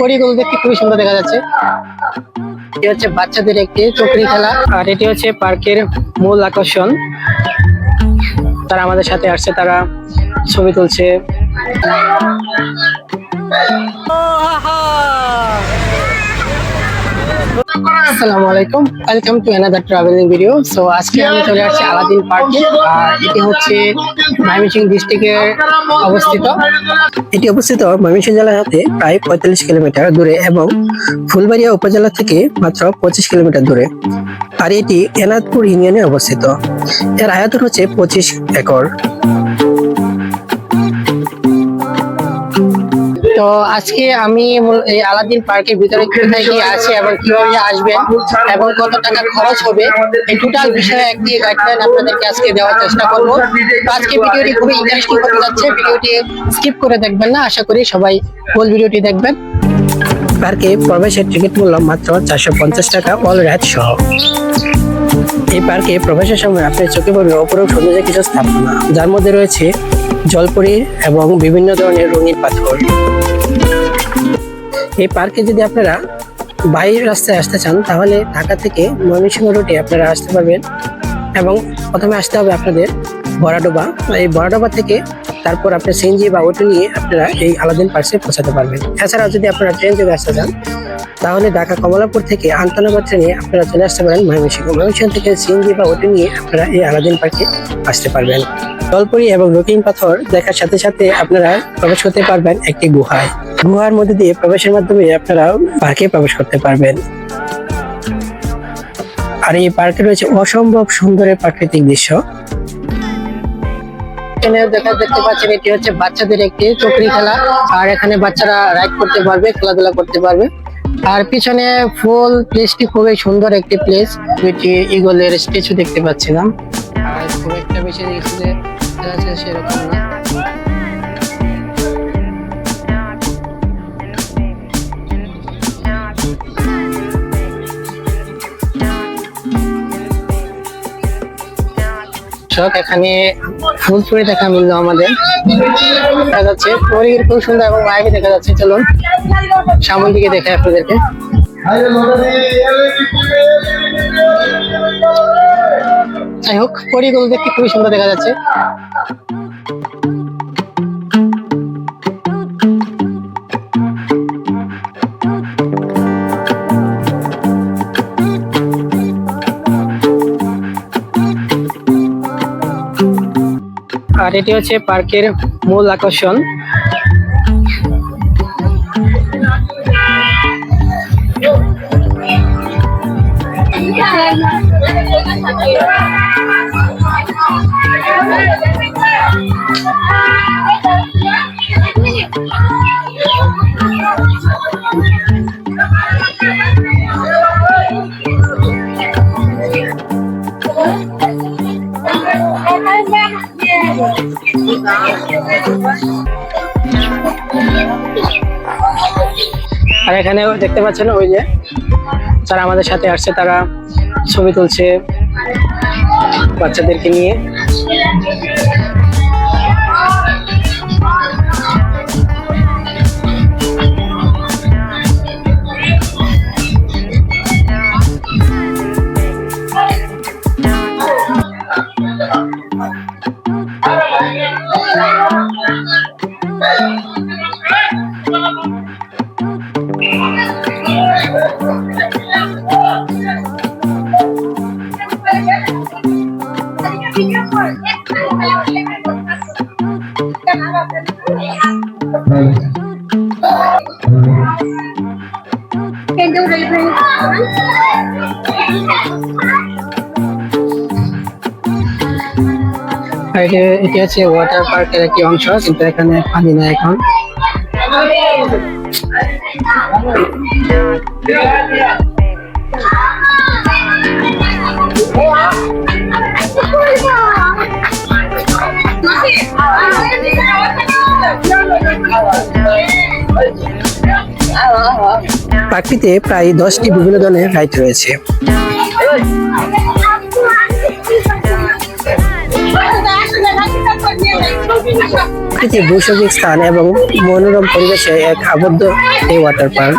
পরিগুলো দেখতে খুবই সুন্দর দেখা যাচ্ছে। এটি হচ্ছে বাচ্চাদের একটি চকরি খেলা, আর এটি হচ্ছে পার্কের মূল আকর্ষণ। তারা আমাদের সাথে আসছে, তারা ছবি তুলছে। আসসালামু আলাইকুম। Welcome to another travelling video so আজকে আমি চলে আসছি আলাদিন পার্কে আর এটি হচ্ছে অবস্থিত। এটি অবস্থিত ময়মনসিংহ জেলার প্রায় পঁয়তাল্লিশ কিলোমিটার দূরে এবং ফুলবাড়িয়া উপজেলা থেকে মাত্র পঁচিশ কিলোমিটার দূরে। আর এটি এনাদপুর ইউনিয়নে অবস্থিত। এর আয়তন হচ্ছে পঁচিশ একর। তো আজকে আমি এই আলাদিন পার্কের ভিতরে কোথায় কি আছে এবং কীভাবে আসবেন এবং কত টাকা খরচ হবে এই টোটাল বিষয়ে একটি গাইডলাইন আপনাদেরকে আজকে দেওয়ার চেষ্টা করব। আজকে ভিডিওটি খুবই ইন্টারেস্টিং হতে যাচ্ছে ভিডিওটি স্কিপ করে দেখবেন না আশা করি সবাই ফুল ভিডিওটি দেখবেন। পার্কে প্রবেশের টিকিট মূল্য মাত্র চারশো পঞ্চাশ টাকা অল রাইড সহ। এই পার্কে প্রবেশের সময় আপনার চোখে পড়বে অপরূপ সৌন্দর্যের কিছু স্থাপনা যার মধ্যে রয়েছে জলপরি এবং বিভিন্ন ধরনের রঙিন পাথর। এই পার্কে যদি আপনারা বাইরের রাস্তায় আসতে চান, তাহলে ঢাকা থেকে ময়মনসিংহ রুটে আপনারা আসতে পারবেন এবং প্রথমে আসতে হবে আপনাদের বড়াডোবা। এই বড়াডোবা থেকে তারপর আপনি সিএনজি বা অটো নিয়ে আপনারা এই আলাদিন পার্সে পৌঁছাতে পারবেন। এছাড়াও যদি আপনারা ট্রেন যোগে আসতে চান, তাহলে ঢাকা কমলাপুর থেকে আন্তনগর ট্রেনে আপনারা চলে আসতে পারেন ময়মনসিংহ। ময়মনসিংহ থেকে সিএনজি বা অটো নিয়ে আপনারা এই আলাদিন পার্কে আসতে পারবেন। জলপুরি এবং রকিং পাথর দেখার সাথে সাথে আপনারা প্রবেশ করতে পারবেন একটি গুহায়। গুহার মধ্যে দিয়ে প্রবেশের মাধ্যমে আপনারা পার্কে প্রবেশ করতে পারবেন। আর এই পার্কে রয়েছে অসম্ভব সুন্দরের প্রাকৃতিক দৃশ্য। এখানে দেখা দেখতে পাচ্ছেন, এটি হচ্ছে বাচ্চাদের একটি চকরি খেলা। আর এখানে বাচ্চারা রাইড করতে পারবে, খেলাধুলা করতে পারবে। আর পিছনে ফুল প্লেসটি খুবই সুন্দর একটি প্লেস যেটি ইগলের স্ট্যাচু দেখতে পাচ্ছিলাম। আর খুব একটা বেশি দেখতে যে সেরকম না। দর্শক, এখানে ফুলপুরি দেখা মিললো আমাদের। দেখা যাচ্ছে, পরিবেশ খুব সুন্দর এবং বাইরে দেখা যাচ্ছে। চলুন, সামনের দিকে দেখে আপনাদেরকে। যাই হোক পরিগুলো দেখতে খুবই সুন্দর দেখা যাচ্ছে। আর এটি হচ্ছে পার্কের মূল আকর্ষণ। আর এখানে দেখতে পাচ্ছেন ওই যে যারা আমাদের সাথে আসছে, তারা ছবি তুলছে বাচ্চাদেরকে নিয়ে। আর এটি হচ্ছে ওয়াটার পার্কের একটি অংশ, কিন্তু এখানে পানি নেই এখন। পার্কটিতে প্রায় দশটি বিভিন্ন ধরনের রাইড রয়েছে। প্রকৃতির বৈষয়িক স্থান এবং মনোরম পরিবেশে এক আবদ্ধ এই ওয়াটার পার্ক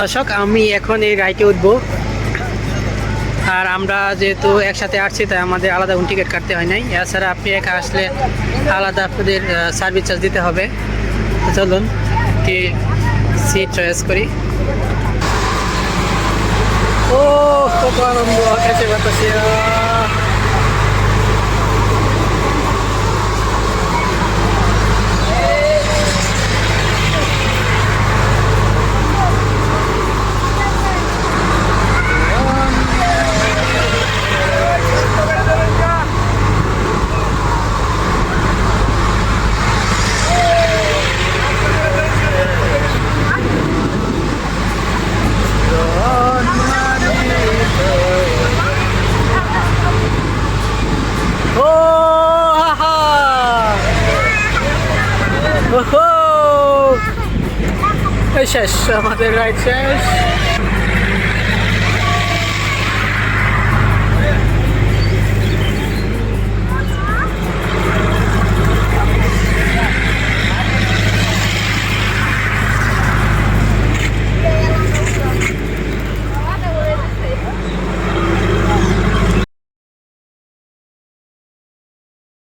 দর্শক, আমি এখন এই রাইটে উঠবো। আর আমরা যেহেতু একসাথে আসছি, তাই আমাদের আলাদা কোনো টিকিট কাটতে হয় নাই। এছাড়া আপনি একা আসলে আলাদা আপনাদের সার্ভিস চার্জ দিতে হবে। চলুন কি সিট চয়েস করি। ও কত আনন্দ এসে বাতাসে ও আহা ওহো এই শেষ আমাদের রাইড শেষ